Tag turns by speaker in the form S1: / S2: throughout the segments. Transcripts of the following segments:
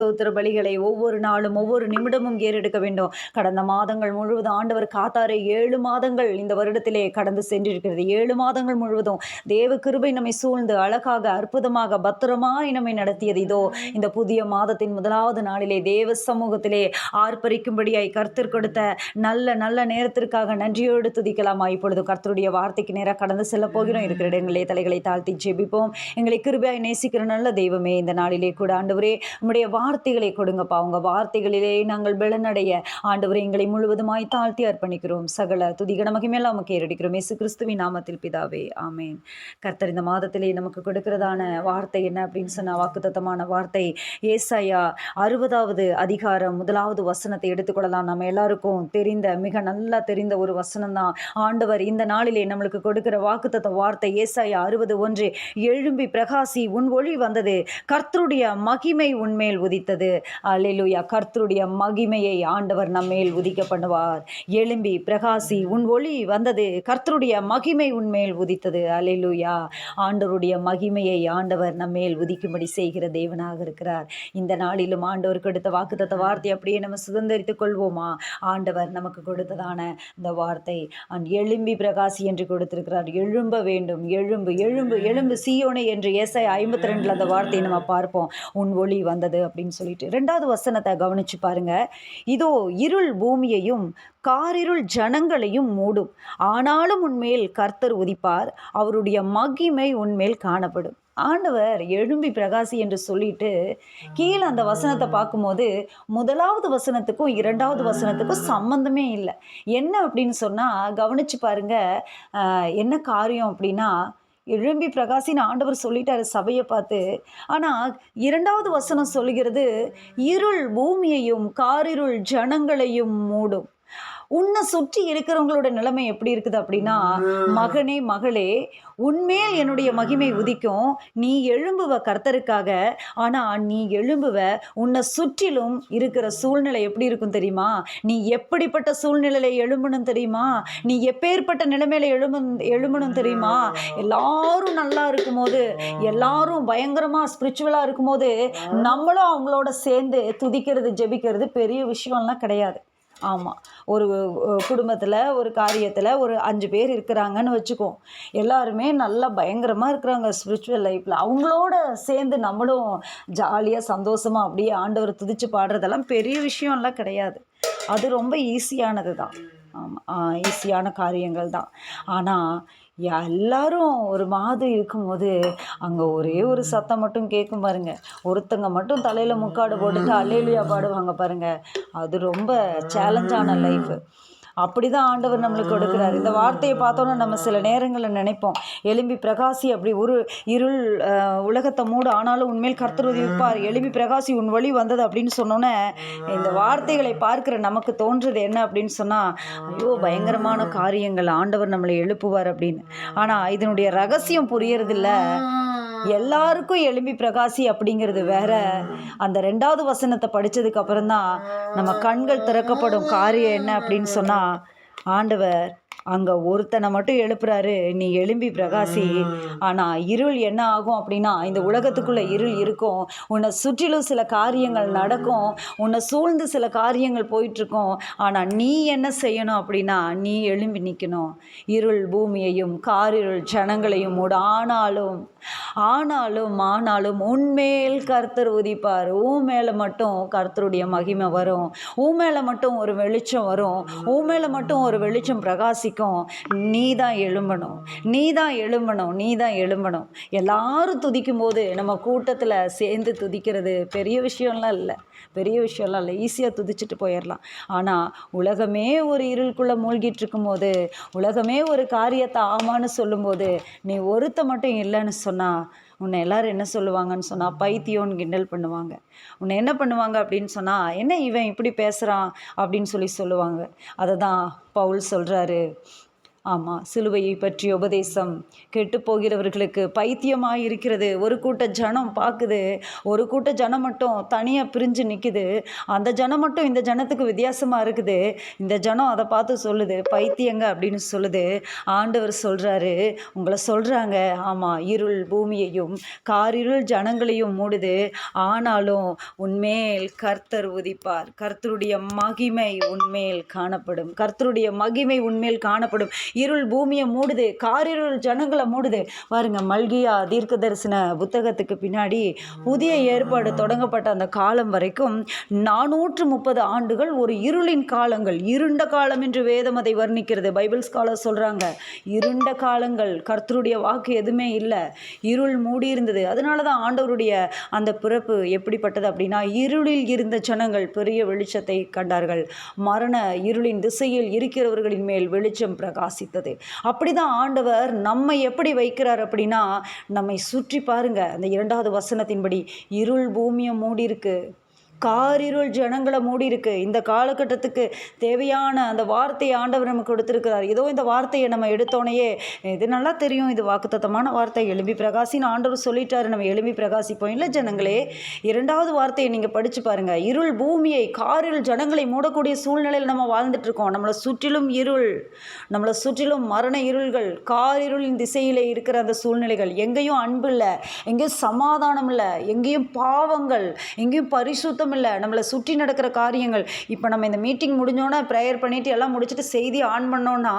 S1: ஸ்தோத்திர பலிகளை ஒவ்வொரு நாளும் ஒவ்வொரு நிமிடமும் ஏறெடுக்க வேண்டும். கடந்த மாதங்கள் முழுவதும் ஆண்டவர் காத்தாரை ஏழு மாதங்கள் இந்த வருடத்திலே கடந்து சென்றிருக்கிறது. ஏழு மாதங்கள் முழுவதும் தேவ கிருபை நம்மை சூழ்ந்து அழகாக அற்புதமாக பத்திரமாய் நம்மை நடத்தியது இதோ இந்த புதிய மாதத்தின் முதலாவது நாளிலே தேவ சமூகத்திலே ஆர்ப்பரிக்கும்படியாய் கர்த்தர் கொடுத்த நல்ல நல்ல நேரத்திற்காக நன்றியோடு துதிக்கலாமா? இப்பொழுது கர்த்தருடைய வார்த்தைக்கு நேராக கடந்து செல்ல போகிறோம். இருக்கிற இடங்களே தலைகளை தாழ்த்தி ஜெபிப்போம். எங்களை கிருபியாய் நேசிக்கிற நல்ல தெய்வமே இந்த நாளிலே கூட ஆண்டவரே உம்முடைய வார்த்தைகளை கொடுங்கப்பா. உங்க வார்த்தைகளிலே நாங்கள் பலனடைய. ஆண்டவர் எங்களை முழுவதுமாய் தாழ்த்தி அர்ப்பணிக்கிறோம். சகல துதிகன மகிமையெல்லாம் நமக்கு ஏறடிக்கிறோம். இயேசு கிறிஸ்துவின் நாமத்தில் பிதாவே ஆமேன். கர்த்தர் இந்த மாதத்திலே நமக்கு கொடுக்கிறதான வார்த்தை என்ன அப்படின்னு சொன்ன வாக்குத்தத்தமான வார்த்தை. ஏசாயா அறுபதாவது அதிகாரம் முதலாவது வசனத்தை எடுத்துக்கொள்ளலாம். நம்ம எல்லாருக்கும் தெரிந்த மிக நல்லா தெரிந்த ஒரு வசனம் தான் ஆண்டவர் இந்த நாளிலே நம்மளுக்கு கொடுக்கிற வாக்குத்தத்த வார்த்தை ஏசாயா அறுபது ஒன்று. எழும்பி பிரகாசி உன் ஒளி வந்தது. கர்த்தருடைய மகிமை உன்மேல் உதித்தது அல்லேலூயா. கர்த்தருடைய மகிமையை ஆண்டவர் நம்மேல் உதிக்க பண்ணுவார் எழும்பி பிரகாசி உன் ஒளி வந்தது. கர்த்தருடைய மகிமை உன்மேல் உதித்தது. அல்லேலூயா. ஆண்டவருடைய மகிமையை ஆண்டவர் நம்மேல் உதிக்கும்படி செய்கிற தேவனாக இருக்கிறார். இந்த நாளிலும் ஆண்டவருக்கு எடுத்த வாக்குத்தத்த வார்த்தை அப்படியே நம்ம சுதந்திரித்துக் கொள்வோமா? ஆண்டவர் நமக்கு கொடுத்ததான இந்த வார்த்தை. எலும்பி எழும்பி பிரகாசி என்று கொடுத்திருக்கிறார். எழும்ப வேண்டும். எழும்பு எழும்பு எழும்பு சீயோனை என்று எஸ்ஐ ஐம்பத்தி ரெண்டில் அந்த வார்த்தையை நம்ம பார்ப்போம். உன் ஒளி வந்தது அப்படின்னு சொல்லிட்டு ரெண்டாவது வசனத்தை கவனிச்சு பாருங்க. இதோ இருள் பூமியையும் காரிருள் ஜனங்களையும் மூடும். ஆனாலும் உன்மேல் கர்த்தர் உதிப்பார். அவருடைய மகிமை உன்மேல் காணப்படும். ஆண்டவர் எழும்பி பிரகாசி என்று சொல்லிட்டு கீழே அந்த வசனத்தை பார்க்கும்போது முதலாவது வசனத்துக்கும் இரண்டாவது வசனத்துக்கும் சம்மந்தமே இல்லை. என்ன அப்படின்னு சொன்னால் கவனிச்சு பாருங்க. என்ன காரியம் அப்படின்னா எழும்பி பிரகாசின்னு ஆண்டவர் சொல்லிட்டாரு சபையை பார்த்து. ஆனால் இரண்டாவது வசனம் சொல்கிறது இருள் பூமியையும் காரிருள் ஜனங்களையும் மூடும். உன்னை சுற்றி இருக்கிறவங்களோட நிலைமை எப்படி இருக்குது அப்படின்னா மகனே மகளே உன்மேல் என்னுடைய மகிமை உதிக்கும். நீ எழும்புவ கர்த்தருக்காக. ஆனால் நீ எழும்புவ உன்னை சுற்றிலும் இருக்கிற சூழ்நிலை எப்படி இருக்கும் தெரியுமா? நீ எப்படிப்பட்ட சூழ்நிலையில எழும்பணும் தெரியுமா? நீ எப்பேற்பட்ட நிலைமையில எழும்பு எழும்பணும் தெரியுமா? எல்லாரும் நல்லா இருக்கும்போது எல்லாரும் பயங்கரமா ஸ்பிரிச்சுவலாக இருக்கும்போது நம்மளும் அவங்களோட சேர்ந்து துதிக்கிறது ஜெபிக்கிறது பெரிய விஷயம்லாம் கிடையாது. ஆமாம் ஒரு குடும்பத்தில் ஒரு காரியத்தில் ஒரு அஞ்சு பேர் இருக்கிறாங்கன்னு வச்சுக்கோம் எல்லாருமே நல்லா பயங்கரமாக இருக்கிறாங்க ஸ்பிரிச்சுவல் லைஃப்பில் அவங்களோட சேர்ந்து நம்மளும் ஜாலியாக சந்தோஷமாக அப்படியே ஆண்டவர் துதிச்சு பாடுறதெல்லாம் பெரிய விஷயம்லாம் கிடையாது. அது ரொம்ப ஈஸியானது தான் ஆமாம் ஈஸியான காரியங்கள் தான் ஆனால் எல்லாரும் ஒரு மாதிரி இருக்கும்போது அங்கே ஒரே ஒரு சத்தம் மட்டும் கேட்கும் பாருங்க. ஒருத்தங்க மட்டும் தலையில் முக்காடு போட்டுட்டு அல்லேலியா பாடுவாங்க பாருங்க. அது ரொம்ப சேலஞ்சான லைஃப் அப்படிதான் ஆண்டவர் நம்மளுக்கு கொடுக்குறாரு. இந்த வார்த்தையை பார்த்தோன்னா நம்ம சில நேரங்களில் நினைப்போம். எலும்பி பிரகாசி அப்படி ஒரு இருள் உலகத்தை மூடு ஆனாலும் உண்மையில் கர்த்தர் உதவிப்பார். எலும்பி பிரகாசி உன் வழி வந்தது அப்படின்னு சொன்னோன்னே இந்த வார்த்தைகளை பார்க்குற நமக்கு தோன்றது என்ன அப்படின்னு சொன்னால் ஐயோ பயங்கரமான காரியங்கள். ஆண்டவர் நம்மளை எழுப்புவார் அப்படின்னு. ஆனால் இதனுடைய ரகசியம் புரியறதில்ல. எல்லாருக்கும் எழும்பி பிரகாசி அப்படிங்கிறது வேற. அந்த ரெண்டாவது வசனத்தை படித்ததுக்கு அப்புறம் தான் நம்ம கண்கள் திறக்கப்படும் காரியம் என்ன அப்படின்னு சொன்னால் ஆண்டவர் அங்கே ஒருத்தனை மட்டும் எழுப்புறாரு நீ எழும்பி பிரகாசி. ஆனால் இருள் என்ன ஆகும் அப்படின்னா இந்த உலகத்துக்குள்ள இருள் இருக்கும். உன்னை சுற்றிலும் சில காரியங்கள் நடக்கும். உன்னை சூழ்ந்து சில காரியங்கள் போயிட்டு ஆனால் நீ என்ன செய்யணும் அப்படின்னா நீ எழும்பி நிற்கணும் இருள் பூமியையும் காரிருள் ஜனங்களையும் மூட ஆனாலும் ஆனாலும் ஆனாலும் உன்மேல் கர்த்தர் உதிப்பார். உன் மேலே மட்டும் கர்த்தருடைய மகிமை வரும். உன் மேலே மட்டும் ஒரு வெளிச்சம் வரும். உன் மேலே மட்டும் ஒரு வெளிச்சம் பிரகாசிக்கும். நீ தான் எழும்பணும். நீ தான் எழும்பணும். நீ தான் எழும்பணும். எல்லாரும் துதிக்கும் போது நம்ம கூட்டத்தில் சேர்ந்து துதிக்கிறது பெரிய விஷயம்லாம் இல்லை. பெரிய விஷயம்லாம் இல்லை. ஈஸியாக துதிச்சுட்டு போயிடலாம் ஆனால் உலகமே ஒரு இருளுக்குள்ளே மூழ்கிட்டு இருக்கும்போது உலகமே ஒரு காரியத்தை ஆமான்னு சொல்லும்போது நீ ஒருத்த மட்டும் இல்லைன்னு சொன்னால் உன்னை எல்லாரும் என்ன சொல்லுவாங்கன்னு சொன்னால் பைத்தியோன்னு கிண்டல் பண்ணுவாங்க. உன்னை என்ன பண்ணுவாங்க அப்படின்னு சொன்னால் என்ன இவன் இப்படி பேசுகிறான் அப்படின்னு சொல்லி சொல்லுவாங்க. அதை தான் பவுல் சொல்கிறாரு ஆமாம் சிலுவையை பற்றிய உபதேசம் கெட்டு போகிறவர்களுக்கு பைத்தியமாக இருக்கிறது ஒரு கூட்ட ஜனம் பார்க்குது ஒரு கூட்ட ஜனம் மட்டும் தனியாக பிரிஞ்சு நிற்குது அந்த ஜனம் மட்டும் இந்த ஜனத்துக்கு வித்தியாசமாக இருக்குது. இந்த ஜனம் அதை பார்த்து சொல்லுது பைத்தியங்க அப்படின்னு சொல்லுது. ஆண்டவர் சொல்கிறாரு உங்களை சொல்கிறாங்க ஆமாம் இருள் பூமியையும் காரிருள் ஜனங்களையும் மூடுது. ஆனாலும் உன்மேல் கர்த்தர் உதிப்பார். கர்த்தருடைய மகிமை உன்மேல் காணப்படும். கர்த்தருடைய மகிமை உன்மேல் காணப்படும். இருள் பூமியை மூடுது காரிருள் ஜனங்களை மூடுது. பாருங்க மல்கியா தீர்க்க தரிசன புத்தகத்துக்கு பின்னாடி புதிய ஏற்பாடு தொடங்கப்பட்ட அந்த காலம் வரைக்கும் நானூற்று முப்பது ஆண்டுகள் ஒரு இருளின் காலங்கள். இருண்ட காலம் என்று வேதம் அதை வர்ணிக்கிறது. பைபிள் ஸ்காலர் சொல்கிறாங்க இருண்ட காலங்கள். கர்த்தருடைய வாக்கு எதுவுமே இல்லை. இருள் மூடி இருந்தது அதனால தான் ஆண்டவருடைய அந்த பிறப்பு எப்படிப்பட்டது அப்படின்னா இருளில் இருந்த ஜனங்கள் பெரிய வெளிச்சத்தை கண்டார்கள். மரண இருளின் திசையில் இருக்கிறவர்களின் மேல் வெளிச்சம் பிரகாசித்தது அப்படிதான் ஆண்டவர் நம்மை எப்படி வைக்கிறார் அப்படின்னா நம்மை சுற்றி பாருங்க அந்த இரண்டாவது வசனத்தின்படி இருள் பூமியை மூடி இருக்கு காரிருள் ஜனங்களை மூடி இருக்கு இந்த காலகட்டத்துக்கு தேவையான அந்த வார்த்தையை ஆண்டவர் நமக்கு கொடுத்துருக்கிறார். ஏதோ இந்த வார்த்தையை நம்ம எடுத்தோனையே இது நல்லா தெரியும். இது வாக்குத்தத்தமான வார்த்தை. எழும்பி பிரகாசின்னு ஆண்டவர் சொல்லிட்டாரு. நம்ம எழும்பி பிரகாசிப்போம். இல்லை ஜனங்களே இரண்டாவது வார்த்தையை நீங்கள் படித்து பாருங்க. இருள் பூமியை காரிருள் ஜனங்களை மூடக்கூடிய சூழ்நிலையில் நம்ம வாழ்ந்துட்டுருக்கோம். நம்மளை சுற்றிலும் இருள் நம்மளை சுற்றிலும் மரண இருள்கள் காரிருளின் திசையிலே இருக்கிற அந்த சூழ்நிலைகள். எங்கேயும் அன்பு இல்லை எங்கேயும் சமாதானம் இல்லை எங்கேயும் பாவங்கள் எங்கேயும் பரிசுத்தம் இல்லை நம்மளை சுற்றி நடக்கிற காரியங்கள். இப்போ நம்ம இந்த மீட்டிங் முடிஞ்சோன்னா ப்ரேயர் பண்ணிவிட்டு எல்லாம் முடிச்சுட்டு செய்தி ஆன் பண்ணோன்னா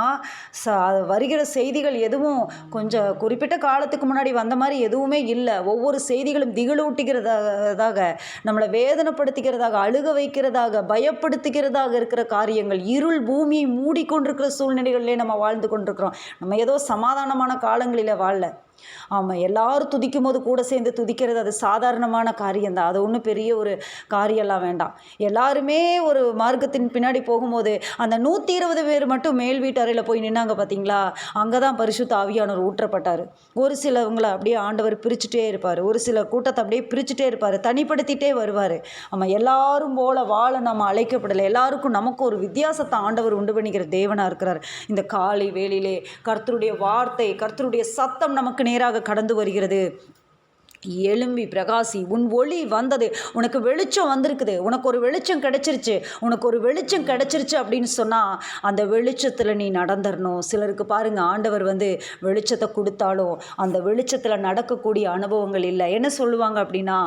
S1: ச வருகிற செய்திகள் எதுவும் கொஞ்சம் குறிப்பிட்ட காலத்துக்கு முன்னாடி வந்த மாதிரி எதுவுமே இல்லை. ஒவ்வொரு செய்திகளும் திகிலூட்டுகிறதாக நம்மளை வேதனைப்படுத்திக்கிறதாக அழுக வைக்கிறதாக பயப்படுத்துகிறதாக இருக்கிற காரியங்கள். இருள் பூமியை மூடிக்கொண்டிருக்கிற சூழ்நிலைகளிலே நம்ம வாழ்ந்து கொண்டிருக்கிறோம். நம்ம ஏதோ சமாதானமான காலங்களில் வாழல. ஆமாம் எல்லாரும் துதிக்கும் போது கூட சேர்ந்து துதிக்கிறது அது சாதாரணமான காரியம்தான் அது ஒன்றும் பெரிய ஒரு காரியம்லாம் வேண்டாம். எல்லாருமே ஒரு மார்க்கத்தின் பின்னாடி போகும்போது அந்த நூற்றி இருபது பேர் மட்டும் மேல் வீட்டு அறையில் போய் நின்னாங்க பார்த்தீங்களா அங்கே தான் பரிசுத்த ஆவியானவர் ஊற்றப்பட்டார். ஒரு சிலவங்களை அப்படியே ஆண்டவர் பிரிச்சுட்டே இருப்பார். ஒரு சில கூட்டத்தை அப்படியே பிரிச்சுட்டே இருப்பார். தனிப்படுத்திட்டே வருவார். ஆமாம் எல்லாரும் போல வாழ நம்ம அழைக்கப்படலை. எல்லாருக்கும் நமக்கு ஒரு வித்தியாசத்தை ஆண்டவர் உண்டு பண்ணிக்கிற தேவனாக இருக்கிறார். இந்த காலை வேலையிலே கர்த்தருடைய வார்த்தை கர்த்தருடைய சத்தம் நமக்கு நேராக கடந்து வருகிறது. எழும்பி பிரகாசி உன் ஒளி வந்தது. உனக்கு வெளிச்சம் வந்திருக்குது. உனக்கு ஒரு வெளிச்சம் கிடைச்சிருச்சு. உனக்கு ஒரு வெளிச்சம் கிடைச்சிருச்சு அப்படின்னு சொன்னால் அந்த வெளிச்சத்தில் நீ நடந்துடணும் சிலருக்கு பாருங்கள் ஆண்டவர் வந்து வெளிச்சத்தை கொடுத்தாலும் அந்த வெளிச்சத்தில் நடக்கக்கூடிய அனுபவங்கள் இல்லை. என்ன சொல்லுவாங்க அப்படின்னா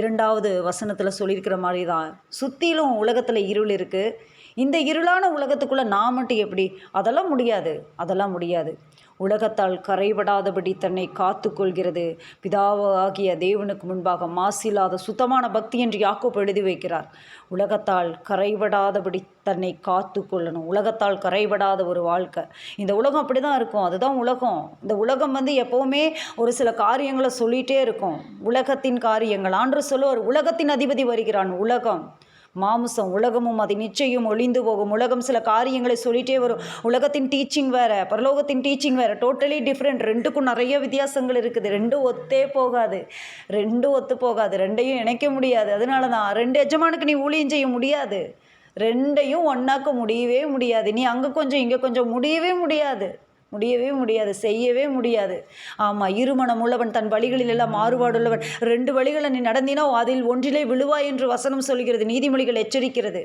S1: இரண்டாவது வசனத்தில் சொல்லியிருக்கிற மாதிரி தான் சுற்றிலும் உலகத்தில் இருள் இருக்குது இந்த இருளான உலகத்துக்குள்ளே நான் மட்டும் எப்படி? அதெல்லாம் முடியாது. அதெல்லாம் முடியாது. உலகத்தால் கரைபடாதபடி தன்னை காத்து கொள்கிறது பிதாவாகிய தேவனுக்கு முன்பாக மாசில்லாத சுத்தமான பக்தி என்று யாக்கோப் எழுதி வைக்கிறார். உலகத்தால் கரைபடாதபடி தன்னை காத்து கொள்ளணும் உலகத்தால் கரைபடாத ஒரு வாழ்க்கை. இந்த உலகம் அப்படி தான் இருக்கும். அதுதான் உலகம். இந்த உலகம் வந்து எப்போவுமே ஒரு சில காரியங்களை சொல்லிகிட்டே இருக்கும். உலகத்தின் காரியங்கள். ஆண்டு சொல்லுவார் உலகத்தின் அதிபதி வருகிறான். உலகம். மாமுசம் உலகமும் அதை நிச்சயம் ஒளிந்து போகும். உலகம் சில காரியங்களை சொல்லிட்டே வரும். உலகத்தின் டீச்சிங் வேறு பரலோகத்தின் டீச்சிங் வேறு. டோட்டலி டிஃப்ரெண்ட் ரெண்டுக்கும் நிறைய வித்தியாசங்கள் இருக்குது. ரெண்டும் ஒத்தே போகாது. ரெண்டும் ஒத்து போகாது. ரெண்டையும் இணைக்க முடியாது. அதனால தான் ரெண்டு எஜமானுக்கு நீ ஊழியம் செய்ய முடியாது. ரெண்டையும் ஒன்றாக்க முடியவே முடியாது. நீ அங்கே கொஞ்சம் இங்கே கொஞ்சம் முடியவே முடியாது. முடியவே முடியாது செய்யவே முடியாது. ஆமாம் இருமணம் உள்ளவன் தன் வழிகளில் எல்லாம் மாறுபாடுள்ளவன். ரெண்டு வழிகளை நீ நடந்தினோ அதில் ஒன்றிலே விழுவாய் என்று வசனம் சொல்கிறது நீதிமொழிகள் எச்சரிக்கிறது.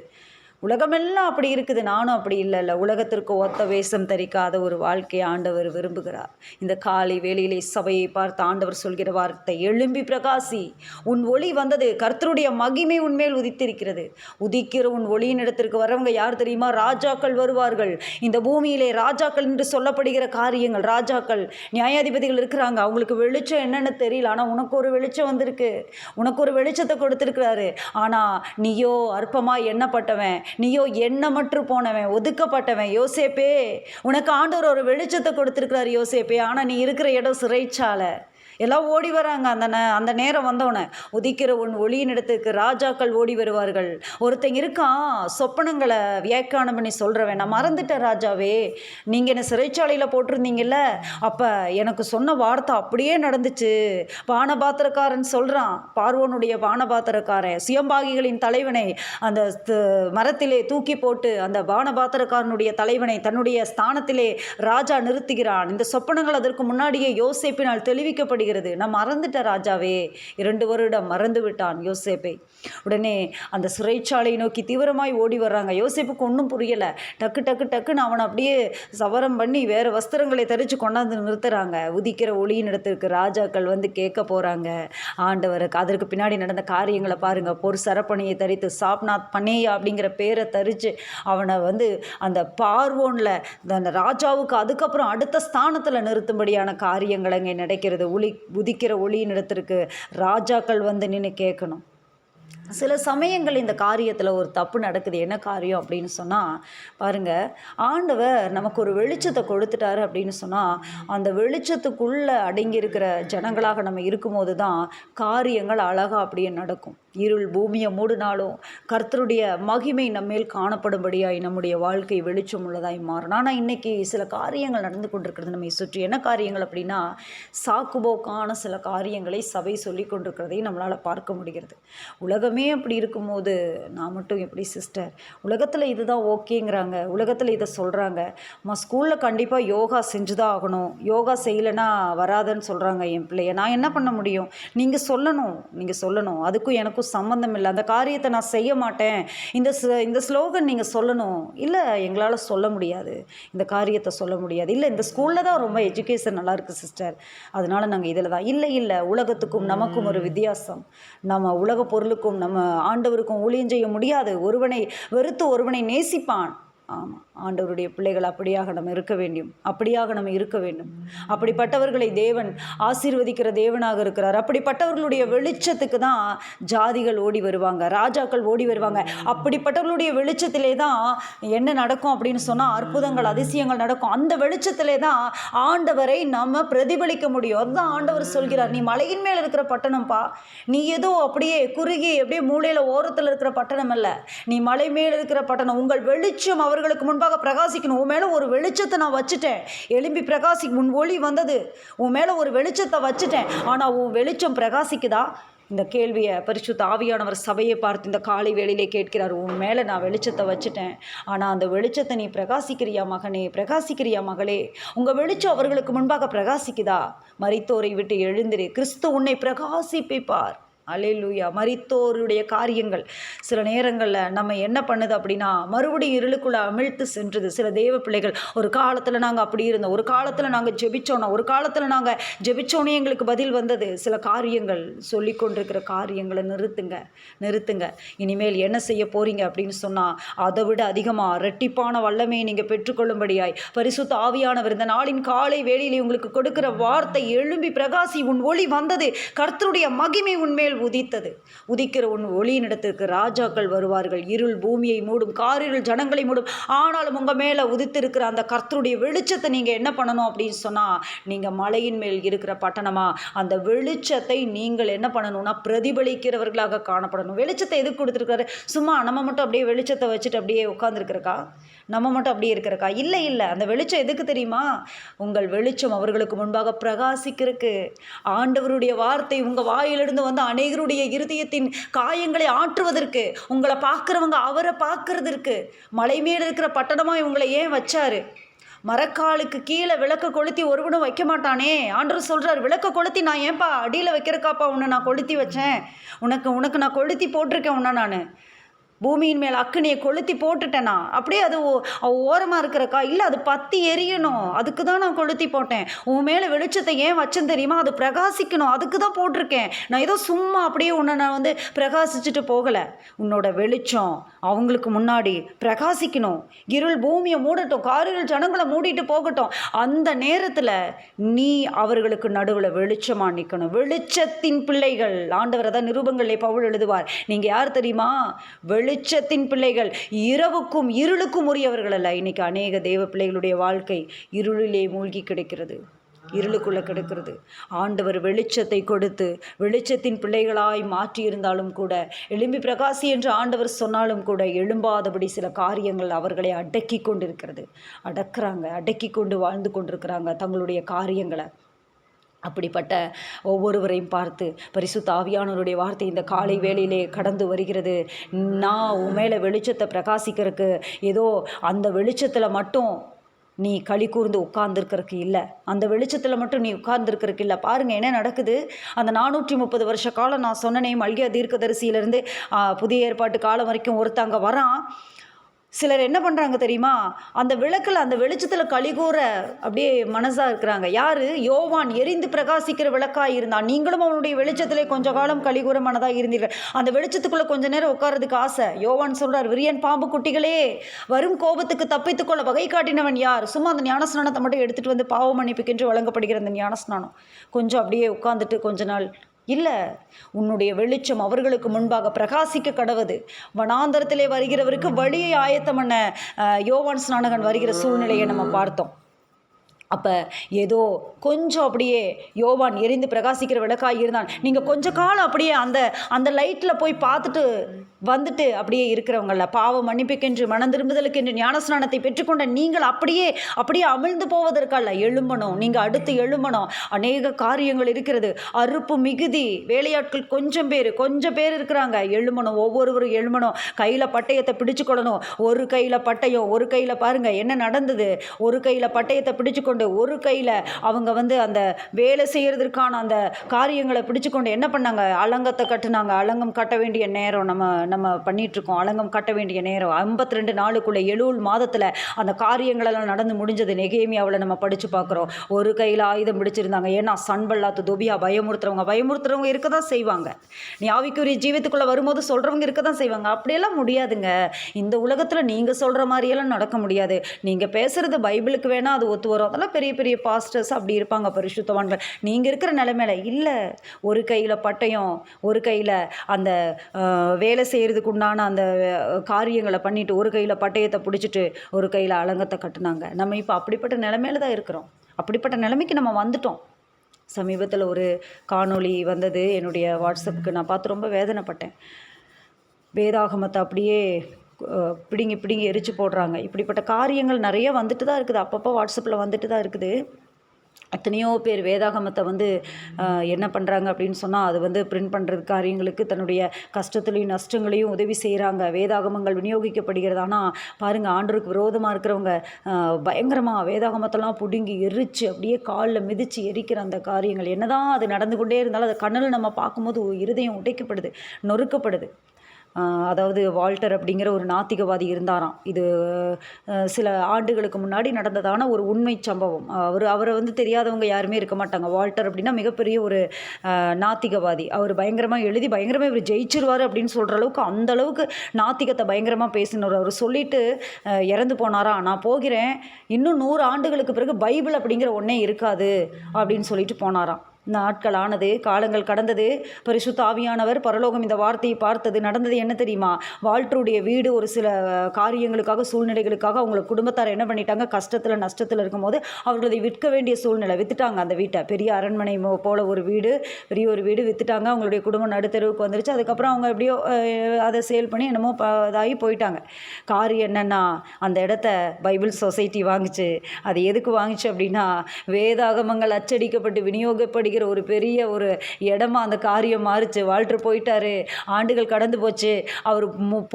S1: உலகமெல்லாம் அப்படி இருக்குது. நானும் அப்படி இல்லைல்ல. உலகத்திற்கு ஒத்த வேஷம் தரிக்காத ஒரு வாழ்க்கையை ஆண்டவர் விரும்புகிறார். இந்த காலை வேளையிலே சபையை பார்த்து ஆண்டவர் சொல்கிற வார்த்தை எழும்பி பிரகாசி. உன் ஒளி வந்தது கர்த்தருடைய மகிமை உன்மேல் உதித்திருக்கிறது. உதிக்கிற உன் ஒளியின் இடத்திற்கு வரவங்க யார் தெரியுமா? ராஜாக்கள் வருவார்கள். இந்த பூமியிலே ராஜாக்கள் என்று சொல்லப்படுகிற காரியங்கள் ராஜாக்கள் நியாயாதிபதிகள் இருக்கிறாங்க. அவங்களுக்கு வெளிச்சம் என்னன்னு தெரியல. ஆனால் உனக்கு ஒரு வெளிச்சம் வந்திருக்கு. உனக்கு ஒரு வெளிச்சத்தை கொடுத்துருக்கிறாரு. ஆனால் நீயோ அற்பமாக எண்ணப்பட்டவன். நீயோ எண்ணமற்று போனவன் ஒதுக்கப்பட்டவன். யோசேப்பே உனக்கு ஆண்டவர் ஒரு வெளிச்சத்தை கொடுத்துருக்கிறார் யோசேப்பே. ஆனால் நீ இருக்கிற இடம் சிறைச்சாலை. எல்லாம் ஓடி வராங்க அந்த அந்த நேரம் வந்தோடனே உதிக்கிற உன் ஒளியின் இடத்துக்கு ராஜாக்கள் ஓடி வருவார்கள். ஒருத்தன் இருக்கான் சொப்பனங்களை வியாக்கியானம் பண்ணி சொல்கிறவன் நான் மறந்துட்டேன் ராஜாவே. நீங்கள் என்னை சிறைச்சாலையில் போட்டிருந்தீங்கல்ல? அப்போ எனக்கு சொன்ன வார்த்தை அப்படியே நடந்துச்சு. பானபாத்திரக்காரன் சொல்கிறான் பார்வோனுடைய பானபாத்திரக்காரன் சுயம்பாகிகளின் தலைவனை அந்த மரத்திலே தூக்கி போட்டு அந்த பானபாத்திரக்காரனுடைய தலைவனை தன்னுடைய ஸ்தானத்திலே ராஜா நிறுத்துகிறான். இந்த சொப்பனங்கள் அதற்கு முன்னாடியே யோசிப்பினால் தெளிவிக்கப்படுகிறது. நான் மறந்துட்ட ராஜாவே. இரண்டு வருடம் மறந்து விட்டான் யோசேப்பை. உடனே அந்த சிறைச்சாலையை நோக்கி தீவிரமாய் ஓடி வர்றாங்க. யோசேப்புக்கு ஒன்றும் புரியலை. டக்கு டக்கு டக்குன்னு அவனை அப்படியே சவரம் பண்ணி வேறு வஸ்திரங்களை தரித்து கொண்டாந்து நிறுத்துறாங்க. உதிக்கிற ஒளியின் இடத்திற்கு ராஜாக்கள் வந்து கேட்க போகிறாங்க ஆண்டவருக்கு அதற்கு பின்னாடி நடந்த காரியங்களை பாருங்கள் பொர் சரப்பணியை தரித்து சாப்நாத் பனேயா அப்படிங்கிற பேரை தரித்து அவனை வந்து அந்த பார்வோனில் அந்த ராஜாவுக்கு அதுக்கப்புறம் அடுத்த ஸ்தானத்தில் நிறுத்தும்படியான காரியங்கள் அங்கே நடக்கிறது. ஒளி உதிக்கிற ஒளியின் இடத்திற்கு ராஜாக்கள் வந்து நின்று கேட்கணும். சில சமயங்கள் இந்த காரியத்தில் ஒரு தப்பு நடக்குது என்ன காரியம் அப்படின்னு சொன்னால் பாருங்கள் ஆண்டவர் நமக்கு ஒரு வெளிச்சத்தை கொடுத்துட்டாரு அப்படின்னு சொன்னால் அந்த வெளிச்சத்துக்குள்ளே அடங்கியிருக்கிற ஜனங்களாக நம்ம இருக்கும்போது தான் காரியங்கள் அழகாக அப்படியே நடக்கும். இருள் பூமியை மூடினாலும் கர்த்தருடைய மகிமை நம்மேல் காணப்படும்படியாய் நம்முடைய வாழ்க்கை வெளிச்சம் உள்ளதாய் மாறும். ஆனால் இன்றைக்கி சில காரியங்கள் நடந்து கொண்டிருக்கிறது நம்மை சுற்றி என்ன காரியங்கள் அப்படின்னா சாக்குபோக்கான சில காரியங்களை சபை சொல்லி கொண்டிருக்கிறதையும் நம்மளால் பார்க்க முடிகிறது. உலகமே அப்படி இருக்கும்போது நான் மட்டும் எப்படி சிஸ்டர் உலகத்தில் இதுதான் ஓகேங்கிறாங்க. உலகத்தில் இதை சொல்கிறாங்க அம்மா ஸ்கூலில் கண்டிப்பாக யோகா செஞ்சு தான் ஆகணும். யோகா செய்யலைன்னா வராதுன்னு சொல்கிறாங்க என் பிள்ளைய. நான் என்ன பண்ண முடியும்? நீங்கள் சொல்லணும். நீங்கள் சொல்லணும். அதுக்கும் எனக்கும் சம்மந்தம் இல்லை. அந்த காரியத்தை நான் செய்ய மாட்டேன். இந்த இந்த ஸ்லோகன் நீங்கள் சொல்லணும். இல்லை எங்களால் சொல்ல முடியாது. இந்த காரியத்தை சொல்ல முடியாது. இல்லை இந்த ஸ்கூலில் தான் ரொம்ப எஜுகேஷன் நல்லா இருக்குது சிஸ்டர் அதனால நாங்கள் இதில் தான் இல்லை இல்லை. உலகத்துக்கும் நமக்கும் ஒரு வித்தியாசம். நம்ம உலக பொருளுக்கும் நம்ம ஆண்டவருக்கும் ஊழியம் செய்ய முடியாது. ஒருவனை வெறுத்து ஒருவனை நேசிப்பான். ஆமாம் ஆண்டவருடைய பிள்ளைகள் அப்படியாக நம்ம இருக்க வேண்டும். அப்படியாக நம்ம இருக்க வேண்டும். அப்படிப்பட்டவர்களை தேவன் ஆசீர்வதிக்கிற தேவனாக இருக்கிறார். அப்படிப்பட்டவர்களுடைய வெளிச்சத்துக்கு தான் ஜாதிகள் ஓடி வருவாங்க. ராஜாக்கள் ஓடி வருவாங்க. அப்படிப்பட்டவர்களுடைய வெளிச்சத்திலே தான் என்ன நடக்கும் அப்படின்னு சொன்னால் அற்புதங்கள் அதிசயங்கள் நடக்கும். அந்த வெளிச்சத்திலே தான் ஆண்டவரை நம்ம பிரதிபலிக்க முடியும். அதுதான் ஆண்டவர் சொல்கிறார். நீ மலையின் மேல் இருக்கிற பட்டணம்ப்பா நீ ஏதோ அப்படியே குறுகி அப்படியே மூலையில் ஓரத்தில் இருக்கிற பட்டணம் அல்ல. நீ மலை மேல் இருக்கிற பட்டணம். உங்கள் வெளிச்சம் அவர் அவர்களுக்கு முன்பாக பிரகாசிக்கணும். உன் மேலே ஒரு வெளிச்சத்தை நான் வச்சுட்டேன். எலும்பி பிரகாசி உன் ஒளி வந்தது. உன் மேலே ஒரு வெளிச்சத்தை வச்சுட்டேன். ஆனால் உன் வெளிச்சம் பிரகாசிக்குதா? இந்த கேள்வியை பரிசுத்த ஆவியானவர் சபையை பார்த்து இந்த காலை வேளையிலே கேட்கிறார். உன் மேலே நான் வெளிச்சத்தை வச்சுட்டேன். ஆனால் அந்த வெளிச்சத்தை நீ பிரகாசிக்கிறியா மகனே? பிரகாசிக்கிறியா மகளே? உங்கள் வெளிச்சம் அவர்களுக்கு முன்பாக பிரகாசிக்குதா? மரித்தோரை விட்டு எழுந்திரு. கிறிஸ்து உன்னை பிரகாசிப்பிப்பார். அலையிலூயா. மறித்தோருடைய காரியங்கள். சில நேரங்களில் நம்ம என்ன பண்ணுது அப்படின்னா மறுபடியும் இருளுக்குள்ளே அமிழ்த்து சென்றது. சில தேவ பிள்ளைகள் ஒரு காலத்தில் நாங்கள் அப்படி இருந்தோம். ஒரு காலத்தில் நாங்கள் ஜெபிச்சோன்னா ஒரு காலத்தில் நாங்கள் ஜெபிச்சோன்னே எங்களுக்கு பதில் வந்தது. சில காரியங்கள் சொல்லி கொண்டிருக்கிற காரியங்களை நிறுத்துங்க. நிறுத்துங்க. இனிமேல் என்ன செய்ய போறீங்க அப்படின்னு சொன்னால் அதை விட அதிகமாக ரெட்டிப்பான வல்லமையை நீங்கள் பெற்றுக்கொள்ளும்படியாய். பரிசுத்த ஆவியானவர் இந்த நாளின் காலை வேளையிலே உங்களுக்கு கொடுக்கிற வார்த்தை எழும்பி பிரகாசி உன் ஒளி வந்தது. கர்த்தருடைய மகிமை உன்மேல் உதித்தது. உதிக்கிற உன் ஒளியின் இடத்திற்கு ராஜாக்கள் வருவார்கள். இருள் பூமியை மூடும் காரிருள் ஜனங்களை மூடும். ஆனாலும் உங்கள் மேலே உதித்திருக்கிற அந்த கர்த்தருடைய வெளிச்சத்தை நீங்கள் என்ன பண்ணணும் அப்படின்னு சொன்னால் நீங்கள் மலையின் மேல் இருக்கிற பட்டணமா? அந்த வெளிச்சத்தை நீங்கள் என்ன பண்ணணும்னா பிரதிபலிக்கிறவர்களாக காணப்படணும். வெளிச்சத்தை எதுக்கு கொடுத்துருக்காரு சும்மா நம்ம மட்டும் அப்படியே வெளிச்சத்தை வச்சுட்டு அப்படியே உட்காந்துருக்கிறக்கா நம்ம மட்டும் அப்படியே இருக்கிறக்கா? இல்லை இல்லை. அந்த வெளிச்சம் எதுக்கு தெரியுமா? உங்கள் வெளிச்சம் அவர்களுக்கு முன்பாக பிரகாசிக்கிறதுக்கு. ஆண்டவருடைய வார்த்தை உங்கள் வாயிலிருந்து வந்து அநேகருடைய இருதயத்தின் காயங்களை ஆற்றுவதற்கு உங்களை பார்க்குறவங்க அவரை பார்க்கறதற்கு மலை மேல் இருக்கிற பட்டணமாக இவங்களை ஏன் வச்சாரு? மரக்காலுக்கு கீழே விளக்க கொளுத்தி ஒருவனும் வைக்க மாட்டானே? ஆண்டவர் சொல்கிறார் விளக்க கொளுத்தி நான் ஏன்பா அடியில் வைக்கிறக்காப்பா உன்னை நான் கொளுத்தி வச்சேன்? உனக்கு உனக்கு நான் கொளுத்தி போட்டிருக்கேன் உன்னை நான். பூமியின் மேல் அக்கினியை கொளுத்தி போட்டுட்டேனா? அப்படியே அது ஓரமாக இருக்கிறக்கா? இல்லை அது பத்தி எரியணும். அதுக்கு தான் நான் கொளுத்தி போட்டேன். உன் மேலே வெளிச்சத்தை ஏன் வச்சேன் தெரியுமா? அது பிரகாசிக்கணும். அதுக்கு தான் போட்டிருக்கேன். நான் ஏதோ சும்மா அப்படியே உன்னை நான் வந்து பிரகாசிச்சுட்டு போகலை. உன்னோட வெளிச்சம் அவங்களுக்கு முன்னாடி பிரகாசிக்கணும். இருள் பூமியை மூடட்டும். காரிருள் ஜனங்களை மூடிட்டு போகட்டும். அந்த நேரத்தில் நீ அவர்களுக்கு நடுவில் வெளிச்சமாக நிற்கணும் வெளிச்சத்தின் பிள்ளைகள். ஆண்டவரை தான் நிருபங்களிலே பவுல் எழுதுவார். நீங்கள் யார் தெரியுமா? வெளி வெளிச்சத்தின் பிள்ளைகள் இரவுக்கும் இருளுக்கும் உரியவர்கள் அல்ல. இன்னைக்கு அநேக தெய்வ பிள்ளைகளுடைய வாழ்க்கை இருளிலே மூழ்கி கிடக்கிறது. இருளுக்குள்ளே கிடக்கிறது. ஆண்டவர் வெளிச்சத்தை கொடுத்து வெளிச்சத்தின் பிள்ளைகளாய் மாற்றியிருந்தாலும் கூட எழும்பி பிரகாசி என்று ஆண்டவர் சொன்னாலும் கூட எழும்பாதபடி சில காரியங்கள் அவர்களை அடக்கி கொண்டிருக்கிறது. அடக்குறாங்க அடக்கி கொண்டு வாழ்ந்து கொண்டிருக்கிறாங்க தங்களுடைய காரியங்களை. அப்படிப்பட்ட ஒவ்வொருவரையும் பார்த்து பரிசுத்த ஆவியானவருடைய வார்த்தை இந்த காலை வேளையிலே கடந்து வருகிறது. நான் உன் மேலே வெளிச்சத்தை பிரகாசிக்கிறதுக்கு ஏதோ அந்த வெளிச்சத்தில் மட்டும் நீ களி கூர்ந்து உட்கார்ந்துருக்கிறதுக்கு இல்லை. அந்த வெளிச்சத்தில் மட்டும் நீ உட்கார்ந்துருக்கிறதுக்கு இல்லை. பாருங்கள் என்ன நடக்குது? அந்த நானூற்றி முப்பது வருஷ காலம் நான் சொன்னனே மல்கியா தீர்க்கதரிசியிலேருந்து புதிய ஏற்பாட்டு காலம் வரைக்கும் ஒருத்தங்க வரான். சிலர் என்ன பண்ணுறாங்க தெரியுமா? அந்த விளக்கில் அந்த வெளிச்சத்தில் கலிகூற அப்படியே மனசாக இருக்கிறாங்க. யார்? யோவான் எரிந்து பிரகாசிக்கிற விளக்காக இருந்தான். நீங்களும் அவனுடைய வெளிச்சத்திலே கொஞ்ச காலம் கலிகூற மனதாக இருந்தீர்கள். அந்த வெளிச்சத்துக்குள்ளே கொஞ்ச நேரம் உட்காரதுக்கு ஆசை. யோவான் சொல்கிறார் விரியன் பாம்பு குட்டிகளே வரும் கோபத்துக்கு தப்பித்துக்கொள்ள வகை காட்டினவன் யார்? சும்மா அந்த ஞானஸ்நானத்தை மட்டும் எடுத்துகிட்டு வந்து பாவ மன்னிப்புக்கென்று வழங்கப்படுகிற அந்த ஞானஸ்நானம். கொஞ்சம் அப்படியே உட்காந்துட்டு கொஞ்ச நாள் இல்லை உன்னுடைய வெளிச்சம் அவர்களுக்கு முன்பாக பிரகாசிக்க கடவுது. வனாந்தரத்திலே வருகிறவருக்கு வழியை ஆயத்தம் பண்ண யோவான் ஸ்நானகன் வருகிற சூழ்நிலையை நம்ம பார்த்தோம். அப்போ ஏதோ கொஞ்சம் அப்படியே யோவான் எரிந்து பிரகாசிக்கிற விளக்காக இருந்தான். நீங்கள் கொஞ்ச காலம் அப்படியே அந்த அந்த லைட்டில் போய் பார்த்துட்டு வந்துட்டு அப்படியே இருக்கிறவங்கள பாவ மன்னிப்புக்கென்று மனம் திரும்புதலுக்கென்று ஞானஸ்நானத்தை பெற்றுக்கொண்ட நீங்கள் அப்படியே அப்படியே அமிழ்ந்து போவதற்கல்ல. எழும்பணும். நீங்கள் அடுத்து எழும்பணும். அநேக காரியங்கள் இருக்கிறது. அறுப்பு மிகுதி வேலையாட்கள் கொஞ்சம் பேர் கொஞ்சம் பேர் இருக்கிறாங்க. எழும்பணும். ஒவ்வொருவரும் எழும்பணும். கையில் பட்டயத்தை பிடிச்சுக்கொள்ளணும். ஒரு கையில் பட்டயம் ஒரு கையில் பாருங்கள் என்ன நடந்தது? ஒரு கையில் பட்டயத்தை பிடிச்சுக்கொண்டு ஒரு கையில் அவங்க வந்து அந்த வேலை செய்கிறதுக்கான அந்த காரியங்களை பிடிச்சுக்கொண்டு என்ன பண்ணாங்க? அலங்கத்தை கட்டுனாங்க. அலங்கம் கட்ட வேண்டிய நேரம் நம்ம நம்ம பண்ணிகிட்ருக்கோம் அலங்கம் கட்ட வேண்டிய நேரம். ஐம்பத்தி ரெண்டு நாளுக்குள்ளே எழுவல் மாதத்தில் அந்த காரியங்களெல்லாம் நடந்து முடிஞ்சது. நெகேமியாவில் நம்ம படித்து பார்க்குறோம். ஒரு கையில் ஆயுதம் பிடிச்சிருந்தாங்க. ஏன்னா சன்பல்லாத்து தொபியா பயமுறுத்துறவங்க. பயமுறுத்துறவங்க இருக்க தான் செய்வாங்க. நீ ஆவிக்குரிய ஜீவத்துக்குள்ளே வரும்போது சொல்கிறவங்க இருக்க தான் செய்வாங்க. அப்படியெல்லாம் முடியாதுங்க. இந்த உலகத்தில் நீங்கள் சொல்கிற மாதிரியெல்லாம் நடக்க முடியாது. நீங்கள் பேசுகிறது பைபிளுக்கு வேணால் அது ஒத்து வரும். அதெல்லாம் பெரிய பெரிய பாஸ்டர்ஸ் அப்படி இருப்பாங்க பரிசுத்தவான்கள். நீங்கள் இருக்கிற நிலைமையில இல்லை ஒரு கையில் பட்டயம் ஒரு கையில் அந்த வேலை செய்கிறதுக்கு உண்டான அந்த காரியங்களை பண்ணிட்டு ஒரு கையில் பட்டயத்தை பிடிச்சிட்டு ஒரு கையில் அலங்கத்தை கட்டினாங்க. நம்ம இப்போ அப்படிப்பட்ட நிலைமையில தான் இருக்கிறோம். அப்படிப்பட்ட நிலைமைக்கு நம்ம வந்துட்டோம். சமீபத்தில் ஒரு காணொளி வந்தது என்னுடைய வாட்ஸ்அப்புக்கு நான் பார்த்து ரொம்ப வேதனைப்பட்டேன். வேதாகமத்தை அப்படியே பிடிங்கி பிடிங்கி எரிச்சு போடுறாங்க. இப்படிப்பட்ட காரியங்கள் நிறைய வந்துட்டு தான் இருக்குது. அப்பப்போ வாட்ஸ்அப்பில் வந்துட்டு தான் இருக்குது. எத்தனையோ பேர் வேதாகமத்தை வந்து என்ன பண்ணுறாங்க அப்படின்னு சொன்னால் அது வந்து பிரிண்ட் பண்ணுறது காரியங்களுக்கு தன்னுடைய கஷ்டத்துலையும் நஷ்டங்களையும் உதவி செய்கிறாங்க வேதாகமங்கள் விநியோகிக்கப்படுகிறது. ஆனால் பாருங்கள் ஆண்டருக்கு விரோதமாக இருக்கிறவங்க பயங்கரமாக வேதாகமத்தெல்லாம் பிடுங்கி எரிச்சு அப்படியே காலில் மிதித்து எரிக்கிற அந்த காரியங்கள். என்னதான் அது நடந்து கொண்டே இருந்தாலும் அதை கண்ணில் நம்ம பார்க்கும்போது இருதயம் உடைக்கப்படுது நொறுக்கப்படுது. அதாவது வால்டர் அப்படிங்கிற ஒரு நாத்திகவாதி இருந்தாராம். இது சில ஆண்டுகளுக்கு முன்னாடி நடந்ததான ஒரு உண்மை சம்பவம். அவர் அவரை வந்து தெரியாதவங்க யாருமே இருக்க மாட்டாங்க. வால்டர் அப்படின்னா மிகப்பெரிய ஒரு நாத்திகவாதி. அவர் பயங்கரமாக எழுதி பயங்கரமாக இவர் ஜெயிச்சிருவார் அப்படின்னு சொல்கிற அளவுக்கு அந்த அளவுக்கு நாத்திகத்தை பயங்கரமாக பேசினவர். அவர் சொல்லிட்டு இறந்து போனாரா நான் போகிறேன். இன்னும் நூறு ஆண்டுகளுக்கு பிறகு பைபிள் அப்படிங்கிற ஒன்றே இருக்காது. அப்படின்னு சொல்லிட்டு போனாராம். நாட்கள் ஆனது காலங்கள் கடந்தது. பரிசுத்த ஆவியானவர் பரலோகம் இந்த வார்த்தையை பார்த்தது. நடந்தது என்ன தெரியுமா? வால்டருடைய வீடு ஒரு சில காரியங்களுக்காக சூழ்நிலைகளுக்காக அவங்க குடும்பத்தார் என்ன பண்ணிட்டாங்க? கஷ்டத்தில் நஷ்டத்தில் இருக்கும்போது அவர்களை விற்க வேண்டிய சூழ்நிலை விற்றுட்டாங்க அந்த வீட்டை. பெரிய அரண்மனை போல ஒரு வீடு பெரிய ஒரு வீடு விற்றுட்டாங்க அவங்களுடைய குடும்பம் நடுத்தருவுக்கு வந்துருச்சு. அதுக்கப்புறம் அவங்க எப்படியோ அதை சேல் பண்ணி என்னமோ இதாகி போயிட்டாங்க. காரியம் என்னென்னா அந்த இடத்த பைபிள் சொசைட்டி வாங்கிச்சு. அது எதுக்கு வாங்கிச்சு அப்படின்னா வேதாகமங்கள் அச்சடிக்கப்பட்டு விநியோகப்படி அப்படிங்கிற ஒரு பெரிய ஒரு இடமா அந்த காரியம் மாறுச்சு. வால்டர் போயிட்டாரு. ஆண்டுகள் கடந்து போச்சு. அவர்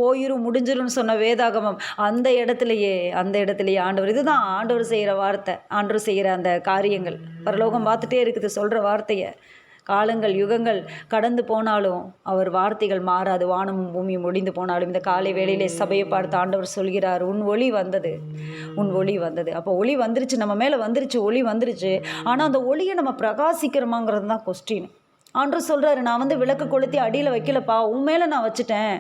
S1: போயிரும் முடிஞ்சிரும்னு சொன்ன வேதாகமம் அந்த இடத்துலையே அந்த இடத்துலையே ஆண்டவர். இதுதான் ஆண்டவர் செய்கிற வார்த்தை. ஆண்டவர் செய்கிற அந்த காரியங்கள். பரலோகம் பார்த்துட்டே இருக்குது. சொல்கிற வார்த்தையை. காலங்கள் யுகங்கள் கடந்து போனாலும் அவர் வார்த்தைகள் மாறாது. வானமும் பூமியும் ஒளிந்து போனாலும் இந்த காலை வேளையிலே சபையை பார்த்து ஆண்டவர் சொல்கிறார் உன் ஒளி வந்தது உன் ஒளி வந்தது. அப்போ ஒளி வந்துருச்சு நம்ம மேலே வந்துருச்சு ஒளி வந்துருச்சு. ஆனால் அந்த ஒளியை நம்ம பிரகாசிக்கிறோமாங்கிறது தான் கொஸ்டின் ஆண்டவர் சொல்கிறாரு நான் வந்து விளக்கு கொளுத்தி அடியில் வைக்கலப்பா உன் மேலே நான் வச்சுட்டேன்.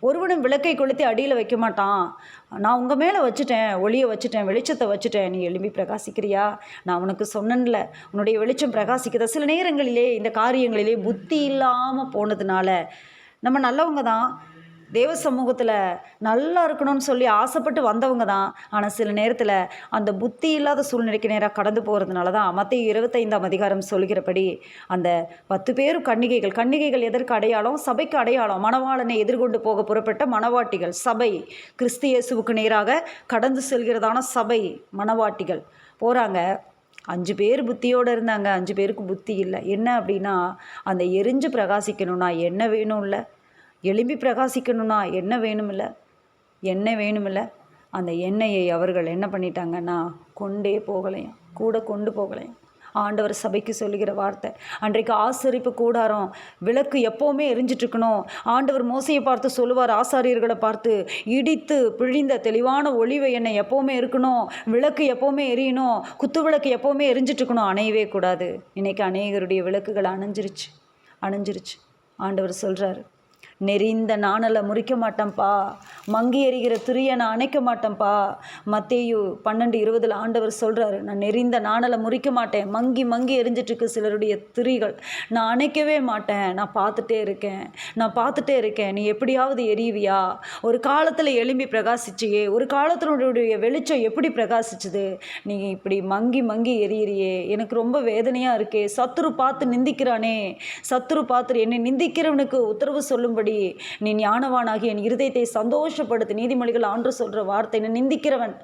S1: ஒருவனும் விளக்கை கொளுத்தி அடியில் வைக்க மாட்டான். நான் உங்கள் மேலே வச்சுட்டேன் ஒளியை வச்சுட்டேன் வெளிச்சத்தை வச்சுட்டேன். நீ எழும்பி பிரகாசிக்கிறியா? நான் உனக்கு சொன்னேன்ல உன்னுடைய வெளிச்சம் பிரகாசிக்குதா? சில நேரங்களிலே இந்த காரியங்களிலே புத்தி இல்லாமல் போனதுனால நம்ம நல்லவங்க தான். தேவ சமூகத்தில் நல்லா இருக்கணும்னு சொல்லி ஆசைப்பட்டு வந்தவங்க தான். ஆனால் சில நேரத்தில் அந்த புத்தி இல்லாத சூழ்நிலைக்கு நேராக கடந்து போகிறதுனால தான் மத்திய இருபத்தைந்தாம் அதிகாரம் சொல்கிறபடி அந்த பத்து பேரும் கன்னிகைகள் கன்னிகைகள் எதற்கு அடையாளம்? சபைக்கு அடையாளம். மணவாளனை எதிர்கொண்டு போக புறப்பட்ட மணவாட்டிகள் சபை. கிறிஸ்தியேசுவுக்கு நேராக கடந்து செல்கிறதான சபை மணவாட்டிகள். போகிறாங்க அஞ்சு பேர் புத்தியோடு இருந்தாங்க. அஞ்சு பேருக்கு புத்தி இல்லை. என்ன அப்படின்னா அந்த எரிஞ்சு பிரகாசிக்கணும்னா என்ன வேணும் இல்லை? எழும்பி பிரகாசிக்கணும்னா என்ன வேணுமில்ல? எண்ணெய் வேணுமில்ல? அந்த எண்ணெயை அவர்கள் என்ன பண்ணிட்டாங்கன்னா கொண்டே போகலையாம். கூட கொண்டு போகலையாம். ஆண்டவர் சபைக்கு சொல்லுகிற வார்த்தை அன்றைக்கு ஆசரிப்பு கூடாரம் விளக்கு எப்போவுமே எரிஞ்சிட்ருக்கணும் ஆண்டவர் மோசையை பார்த்து சொல்லுவார் ஆசாரியர்களை பார்த்து இடித்து பிழிந்த தெளிவான ஒளிவை எண்ணெய் எப்போவுமே இருக்கணும். விளக்கு எப்போவுமே எரியணும். குத்து விளக்கு எப்போவுமே எரிஞ்சிட்ருக்கணும் அணையவே கூடாது. இன்றைக்கி அநேகருடைய விளக்குகள் அணைஞ்சிருச்சு. அணைஞ்சிருச்சு. ஆண்டவர் சொல்கிறாரு நெறிந்த நாணலை முறிக்க மாட்டேன்ப்பா. மங்கி எறிகிற துரியை நான் அணைக்க மாட்டேன்ப்பா. மத்தேயு பன்னெண்டு இருபதில் ஆண்டவர் சொல்கிறாரு நான் நெறிந்த நாணலை முறிக்க மாட்டேன். மங்கி மங்கி எரிஞ்சிட்ருக்கு சிலருடைய துரிகள். நான் அணைக்கவே மாட்டேன். நான் பார்த்துட்டே இருக்கேன். நான் பார்த்துட்டே இருக்கேன். நீ எப்படியாவது எரிவியா ஒரு காலத்தில் எலும்பி பிரகாசிச்சியே. ஒரு காலத்தினுடைய வெளிச்சம் எப்படி பிரகாசிச்சுது? நீ இப்படி மங்கி மங்கி எரியிறியே எனக்கு ரொம்ப வேதனையாக இருக்கே. சத்துரு பார்த்து நிந்திக்கிறானே. சத்துரு பார்த்து என்னை நிந்திக்கிறவனுக்கு உத்தரவு சொல்லும்படி நீ ஞானவானாகி என் இருதயத்தை சந்தோஷப்படுத்து நீதிமொழிகள் ஆண்டு சொல்கிற வார்த்தையை நிந்திக்கிறவன்.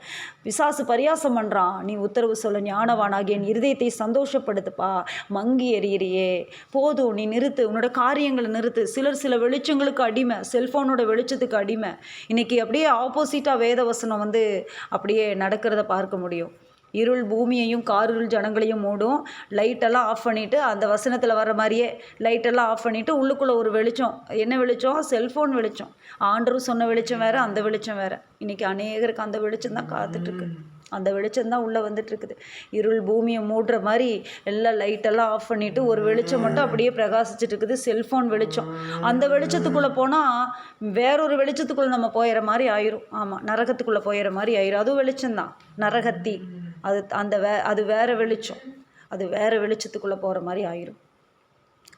S1: விசாசு பரியாசம் பண்ணுறான் நீ உத்தரவு சொல்ல ஞானவானாகி என் இருதயத்தை சந்தோஷப்படுத்துப்பா. மங்கி எறிகிறியே போதும் நீ நிறுத்து. உன்னோட காரியங்களை நிறுத்து. சிலர் சில வெளிச்சங்களுக்கு அடிமை. செல்ஃபோனோட வெளிச்சத்துக்கு அடிமை. இன்னைக்கு அப்படியே ஆப்போசிட்டாக வேத வசனம் வந்து அப்படியே நடக்கிறத பார்க்க முடியும். இருள் பூமியையும் காருள் ஜனங்களையும் மூடும். லைட்டெல்லாம் ஆஃப் பண்ணிவிட்டு அந்த வசனத்தில் வர மாதிரியே லைட்டெல்லாம் ஆஃப் பண்ணிவிட்டு உள்ளுக்குள்ளே ஒரு வெளிச்சம். என்ன வெளிச்சம்? செல்ஃபோன் வெளிச்சம். ஆண்டரும் சொன்ன வெளிச்சம் வேறு அந்த வெளிச்சம் வேறு. இன்றைக்கி அநேகருக்கு அந்த வெளிச்சம் தான் காத்துட்ருக்கு. அந்த வெளிச்சம் தான் உள்ளே வந்துட்டுருக்குது இருள் பூமியை மூடுற மாதிரி எல்லாம் லைட்டெல்லாம் ஆஃப் பண்ணிவிட்டு ஒரு வெளிச்சம் மட்டும் அப்படியே பிரகாசிச்சுட்டு இருக்குது செல்ஃபோன் வெளிச்சம். அந்த வெளிச்சத்துக்குள்ளே போனால் வேறொரு வெளிச்சத்துக்குள்ளே நம்ம போயிடுற மாதிரி ஆயிரும். ஆமாம் நரகத்துக்குள்ளே போயிடுற மாதிரி ஆயிரும். அதுவும் வெளிச்சம்தான் நரகத்தி. அது அந்த வே அது வேறு வெளிச்சம். அது வேறு வெளிச்சத்துக்குள்ளே போகிற மாதிரி ஆயிரும்.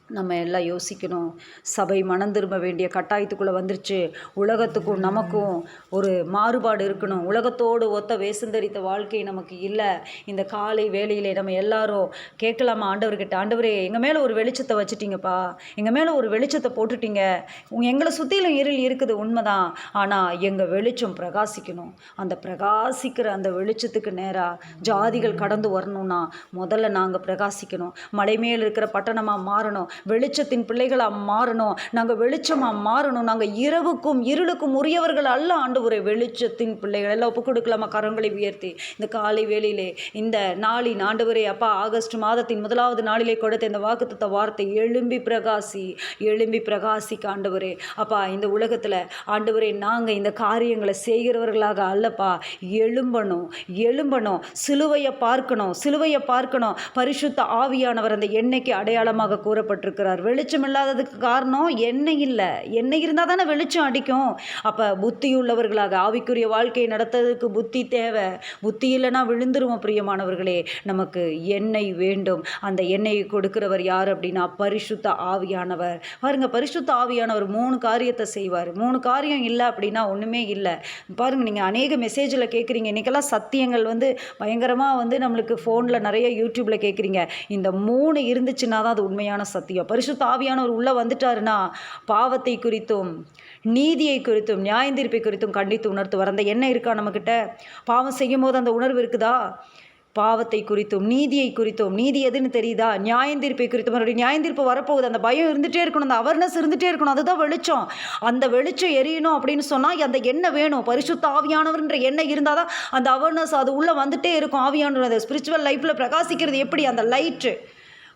S1: நம்ம எல்லாம் யோசிக்கணும். சபை மனம் திரும்ப வேண்டிய கட்டாயத்துக்குள்ளே வந்துருச்சு. உலகத்துக்கும் நமக்கும் ஒரு மாறுபாடு இருக்கணும். உலகத்தோடு ஒத்த வேசந்தரித்த வாழ்க்கை நமக்கு இல்லை. இந்த காலை வேலையிலே நம்ம எல்லாரும் கேட்கலாமா ஆண்டவர்கிட்ட? ஆண்டவரே எங்கள் மேலே ஒரு வெளிச்சத்தை வச்சுட்டிங்கப்பா. எங்கள் மேலே ஒரு வெளிச்சத்தை போட்டுட்டீங்க. உங்கள் எங்களை சுற்றிலும் இருள் இருக்குது உண்மைதான். ஆனால் எங்கள் வெளிச்சம் பிரகாசிக்கணும். அந்த பிரகாசிக்கிற அந்த வெளிச்சத்துக்கு நேராக ஜாதிகள் கடந்து வரணும்னா முதல்ல நாங்கள் பிரகாசிக்கணும். மலை மேல் இருக்கிற பட்டணமாக மாறணும். வெளிச்சத்தின் பிள்ளைகளாக மாறணும். நாங்கள் வெளிச்சமாக மாறணும். நாங்கள் இரவுக்கும் இருளுக்கும் உரியவர்கள் அல்ல ஆண்டு ஆண்டவரே. வெளிச்சத்தின் பிள்ளைகள். எல்லாம் ஒப்பு கொடுக்கலாமா? கரங்களை உயர்த்தி. இந்த காலை வேளையிலே இந்த நாளின் ஆண்டவரே அப்பா ஆகஸ்ட் மாதத்தின் முதலாவது நாளிலே கொடுத்த இந்த வாக்குத்த வார்த்தை எழும்பி பிரகாசி எழும்பி பிரகாசி ஆண்டவரே. அப்பா இந்த உலகத்தில் ஆண்டவரே நாங்கள் இந்த காரியங்களை செய்கிறவர்களாக அல்லப்பா. எழும்பணும் எழும்பணும். சிலுவையை பார்க்கணும் சிலுவையை பார்க்கணும். பரிசுத்த ஆவியானவர் அந்த எண்ணெய்க்கு அடையாளமாக கூறப்பட்டிருக்கிறார் வெளிச்சம் இல்லாததுக்கு காரணம் எண்ணெய் இல்லை. எண்ணெய் இருந்தால் தானே வெளிச்சம் அடிக்கும். அப்போ புத்தி உள்ளவர்களாக ஆவிக்குரிய வாழ்க்கையை நடத்துறதுக்கு புத்தி தேவை. புத்தி இல்லைன்னா விழுந்துருவோம் பிரியமானவர்களே. நமக்கு எண்ணெய் வேண்டும். அந்த எண்ணெயை கொடுக்கிறவர் யார் அப்படின்னா பரிசுத்த ஆவியானவர். பாருங்க பரிசுத்த ஆவியானவர் மூணு காரியத்தை செய்வார். மூணு காரியம் இல்லை அப்படின்னா ஒன்றுமே இல்லை. பாருங்கள் நீங்கள் அநேக மெசேஜில் கேட்குறீங்க இன்றைக்கெல்லாம் சத்தியங்கள் வந்து பயங்கரமாக வந்து நம்மளுக்கு ஃபோனில் நிறைய யூடியூப்பில் கேட்குறீங்க இந்த மூணு இருந்துச்சுன்னா தான் அது உண்மையான சத்தியம். பரிசுத்த ஆவியானவர் உள்ளே வந்துட்டாருன்னா பாவத்தை குறித்தும் நீதியை குறித்தும் நியாயந்தீர்ப்பை குறித்தும் கண்டித்து உணர்த்துவார். அந்த எண்ணம் இருக்கா நம்மக்கிட்ட பாவம் செய்யும் போது அந்த உணர்வு இருக்குதா? பாவத்தை குறித்தும் நீதியை குறித்தும் நீதி எதுன்னு தெரியுதா? நியாயந்தீர்ப்பை குறித்தும் மறுபடியும் நியாயந்தீர்ப்பு வரப்போகுது. அந்த பயம் இருந்துகிட்டே இருக்கணும் அந்த அவர்னஸ் இருந்துகிட்டே இருக்கணும். அதுதான் வெளிச்சம். அந்த வெளிச்சம் எரியணும் அப்படின்னு சொன்னால் அந்த எண்ணெய் வேணும். பரிசுத்த ஆவியானவர்ன்ற எண்ணெய் இருந்தால் தான் அந்த அவர்னஸ் அது உள்ளே வந்துகிட்டே இருக்கும். ஆவியானவர் அந்த ஸ்பிரிச்சுவல் லைஃப்பில் பிரகாசிக்கிறது எப்படி? அந்த லைட்டு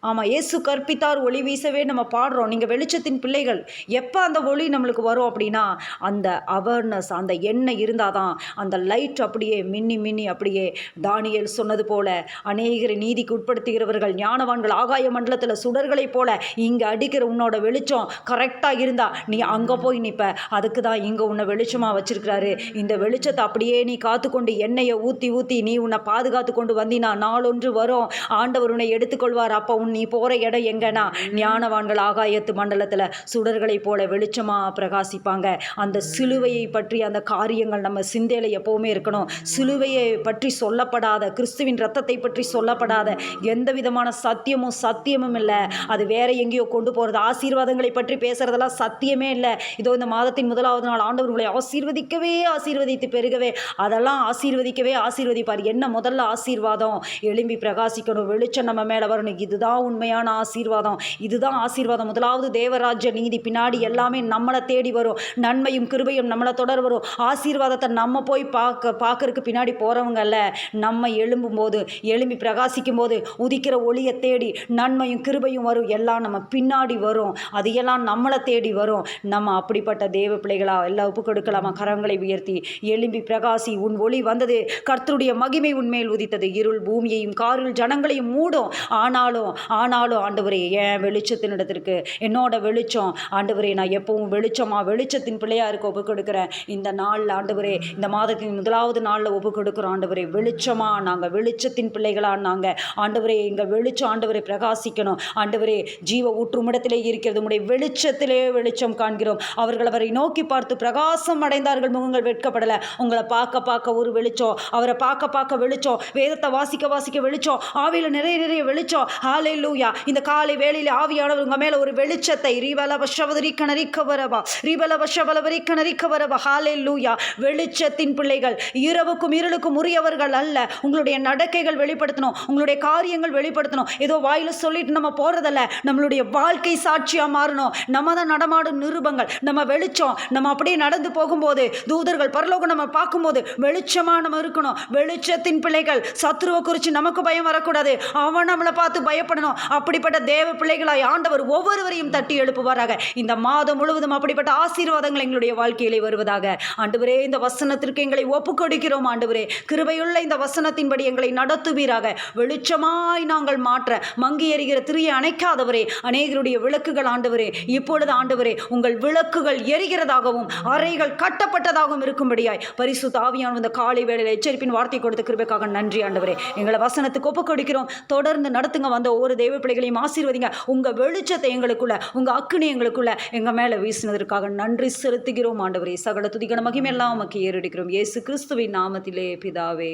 S1: ஆமாம் இயேசு கற்பித்தார் ஒளி வீசவே நம்ம பாடுறோம். நீங்கள் வெளிச்சத்தின் பிள்ளைகள் எப்போ அந்த ஒளி நம்மளுக்கு வரும் அப்படின்னா அந்த அவேர்னஸ் அந்த எண்ணெய் இருந்தால் தான் அந்த லைட் அப்படியே மின்னி மின்னி அப்படியே தானியல் சொன்னது போல அநேகரை நீதிக்கு உட்படுத்துகிறவர்கள் ஞானவான்கள் ஆகாய மண்டலத்தில் சுடர்களைப் போல இங்கே அடிக்கிற உன்னோட வெளிச்சம் கரெக்டாக இருந்தால் நீ அங்கே போய் நிற்ப அதுக்கு தான் இங்கே உன்னை வெளிச்சமாக வச்சிருக்கிறாரு. இந்த வெளிச்சத்தை அப்படியே நீ காத்துக்கொண்டு எண்ணெயை ஊற்றி ஊற்றி நீ உன்னை பாதுகாத்து கொண்டு வந்தினா நாளொன்று வரும். ஆண்டவர் உன்னை எடுத்துக்கொள்வார். அப்போ நீ போகிற இடம் எங்கன்னா? ஞானவான்கள் ஆகாயத்து மண்டலத்தில் சுடர்களைப் போல வெளிச்சமாக பிரகாசிப்பாங்க. அந்த சிலுவையை பற்றி அந்த காரியங்கள் நம்ம சிந்தையில் எப்போவுமே இருக்கணும். சிலுவையை பற்றி சொல்லப்படாத கிறிஸ்துவின் ரத்தத்தை பற்றி சொல்லப்படாத எந்த விதமான சத்தியமும் சத்தியமும் இல்லை. அது வேற எங்கேயோ கொண்டு போகிறது ஆசீர்வாதங்களை பற்றி பேசுறதெல்லாம் சத்தியமே இல்லை. இதோ இந்த மாதத்தின் முதலாவது நாள் ஆண்டவர் உங்களை ஆசீர்வதிக்கவே ஆசீர்வதித்து பெருகவே. அதெல்லாம் ஆசீர்வதிக்கவே ஆசீர்வதிப்பார். என்ன முதல்ல ஆசீர்வாதம்? எழும்பி பிரகாசிக்கணும். வெளிச்சம் நம்ம மேலே வரணும். இதுதான் உண்மையான ஆசீர்வாதம். இதுதான் ஆசீர்வாதம். முதலாவது தேவராஜ்ய நீதி. பின்னாடி எல்லாமே நம்மளை தேடி வரும். நன்மையும் கிருபையும் நம்மளை தொடர் வரும். ஆசீர்வாதத்தை நம்ம போய் பார்க்க பார்க்கறதுக்கு பின்னாடி போகிறவங்க நம்ம நம்ம எழும்பும்போது எழும்பி பிரகாசிக்கும் போது உதிக்கிற ஒளியை தேடி நன்மையும் கிருபையும் வரும். எல்லாம் நம்ம பின்னாடி வரும். அது எல்லாம் நம்மளை தேடி வரும். நம்ம அப்படிப்பட்ட தேவ பிள்ளைகளா எல்லாம் ஒப்பு கொடுக்கலாமா? கரங்களை உயர்த்தி எழும்பி பிரகாசி உன் ஒளி வந்தது. கர்த்தருடைய மகிமை உன்மேல் உதித்தது. இருள் பூமியையும் காரில் ஜனங்களையும் மூடும். ஆனாலும் ஆனாலும் ஆண்டவரே ஏன் வெளிச்சத்தின் இடத்திற்கு என்னோட வெளிச்சம். ஆண்டவரே நான் எப்பவும் வெளிச்சமாக வெளிச்சத்தின் பிள்ளையாக இருக்க ஒப்பு கொடுக்குறேன். இந்த நாளில் ஆண்டவரே இந்த மாதத்தின் முதலாவது நாளில் ஒப்பு கொடுக்குறோம். ஆண்டவரே வெளிச்சமாக நாங்கள் வெளிச்சத்தின் பிள்ளைகளாக நாங்கள் ஆண்டவரே எங்கள் வெளிச்சம் ஆண்டவரை பிரகாசிக்கணும். ஆண்டவரே ஜீவ ஊற்றுமிடத்திலே இருக்கிறது. உடைய வெளிச்சத்திலே வெளிச்சம் காண்கிறோம். அவர்கள் அவரை நோக்கி பார்த்து பிரகாசம் அடைந்தார்கள். முகங்கள் வெட்கப்படலை. உங்களை பார்க்க பார்க்க ஒரு வெளிச்சம். அவரை பார்க்க பார்க்க வெளிச்சம். வேதத்தை வாசிக்க வாசிக்க வெளிச்சம். ஆவியில் நிறைய நிறைய வெளிச்சம். ஆலையில் லூயா இந்த காலை வேளையில் ஆவியானவர் உங்கள் மேல ஒரு வெளிச்சத்தை ரீவல வஷவதரிக்க நரிக்க வரவா ரீவல வஷவலவரிக்க நரிக்க வரவா ஹாலெல்லூயா லூயா வெளிச்சத்தின் பிள்ளைகள் இரவுக்கும் இருளுக்கும் உரியவர்கள் அல்ல. உங்களுடைய நடக்கைகள் வெளிப்படுத்தணும் உங்களுடைய காரியங்கள் வெளிப்படுத்தணும். ஏதோ வாயில சொல்லிட்டு நம்ம போகிறதில்ல நம்மளுடைய வாழ்க்கை சாட்சியா மாறணும். நம்ம தான் நடமாடும் நிருபங்கள். நம்ம வெளிச்சம் நம்ம அப்படியே நடந்து போகும்போது தூதர்கள் பரலோகம் நம்ம பார்க்கும்போது வெளிச்சமா நம்ம இருக்கணும். வெளிச்சத்தின் பிள்ளைகள் சத்ருவை குறித்து நமக்கு பயம் வரக்கூடாது. அவன் நம்மளை பார்த்து பயப்படணும். அப்படிப்பட்ட தேவ பிள்ளைகளாய் ஆண்டவர் ஒவ்வொருவரையும் தட்டி எழுப்புவாராக. இந்த மாதம் முழுவதும் அப்படிப்பட்ட ஆசீர்வாதங்கள் எங்களுடைய வாழ்க்கையிலே வருவதாக. ஆண்டவரே இந்த வசனத்திற்கு எங்களை ஒப்பு கொடுக்கிறோம் ஆண்டவரே. கிருபையுள்ள இந்த வசனத்தின்படி எங்களை நடத்துவீராக. வெளிச்சமாய் நாங்கள் மாற்ற மங்கி எறிகிற திரியை அணைக்காதவரே. அநேகருடைய விளக்குகள் ஆண்டவரே இப்பொழுது ஆண்டவரே உங்கள் விளக்குகள் எரிகிறதாகவும் அறைகள் கட்டப்பட்டதாகவும் இருக்கும்படியாய். பரிசு தாவியான இந்த காலை வேளையில் எச்சரிப்பின் வார்த்தை கொடுத்த கிருபைக்காக நன்றி ஆண்டவரே. எங்களை வசனத்துக்கு ஒப்பு கொடுக்கிறோம் தொடர்ந்து நடத்துங்க. வந்த ஒவ்வொரு தேவ பிள்ளைகளையும் ஆசீர்வதிங்க. உங்கள் வெளிச்சத்தை எங்களுக்குள்ள உங்கள் அக்குனி எங்களுக்குள்ள எங்கள் மேலே வீசினதற்காக நன்றி செலுத்துகிறோம். ஆண்டவரே சகல துதிகன மகிமெல்லாம் உமக்கு ஏறெடுக்கிறோம். இயேசு கிறிஸ்துவின் நாமத்திலே பிதாவே.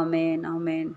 S1: ஆமேன் ஆமேன்.